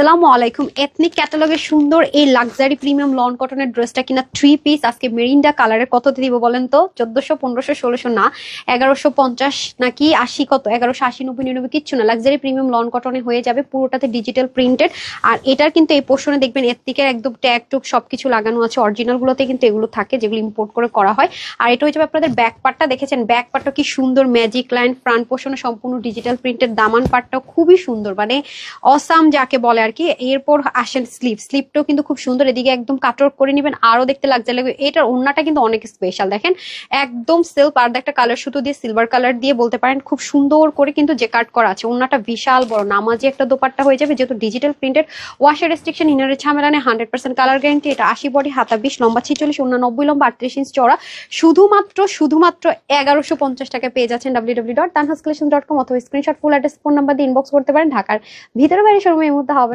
সালামু আলাইকুম। এথনিক ক্যাটালগের সুন্দর এই লাক্সারি প্রিমিয়াম লন কটনের ড্রেসটা কিনা থ্রি পিস আজকে মেরিন্ডা কালারের কত দিব বলেন তো? চোদ্দশো, পনেরোশো, ষোলোশো না, এগারোশো পঞ্চাশ নাকি আশি কত? এগারোশো আশি, নব্বই, নিরানব্বই কিচ্ছু না। লাক্সারি প্রিমিয়াম লন কটনে হয়ে যাবে পুরোটাতে ডিজিটাল প্রিন্টেড আর এটার কিন্তু এই পোর্শনে দেখবেন এথনিকের একদম ট্যাগ টুক সবকিছু লাগানো আছে। অরিজিনাল গুলোতে কিন্তু এগুলো থাকে, যেগুলো ইম্পোর্ট করে করা হয়। আর এটা হয়ে যাবে আপনাদের ব্যাক পার্টটা দেখেছেন ব্যাক পার্টটা কি সুন্দর ম্যাজিক লাইন ফ্রন্ট পোর্শনে সম্পূর্ণ ডিজিটাল প্রিন্টেড দামান পার্টটাও খুবই সুন্দর মানে অসাম যাকে বলে আর কি এরপর আসেন স্লিপ। স্লিপটাও কিন্তু খুব সুন্দর। এদিকে একদম কাটর করে নেবেন আরও দেখতে লাগছে। লাগবে এটার ওড়নাটা কিন্তু অনেক স্পেশাল দেখেন, একদম সিল্ক আর একটা কালার সুতো দিয়ে সিলভার কালার দিয়ে বলতে পারেন, খুব সুন্দর করে কিন্তু যে কাট করা আছে। ওড়নাটা বিশাল বড়, নামাজি একটা দোপাট্টা হয়ে যাবে, যেহেতু ডিজিটাল প্রিন্টেড ওয়াশের রেস্ট্রিকশন ইনারের ঝামেলা নেই হান্ড্রেড পার্সেন্ট কালার গ্যারান্টি এটা আশি বডি হাতা বিশ, লম্বা ছিচল্লিশ উননব্বই লম্বা আটত্রিশ ইঞ্চ চড়া শুধুমাত্র শুধুমাত্র এগারোশো পঞ্চাশ টাকা পেয়ে যাচ্ছেন W W dot Tanhas dot com অথবা screenshot full address phone number দিয়ে ইনবক্স করতে পারেন। ঢাকার ভিতরে বাইরে শোরুমে এই মুহূর্তে হবে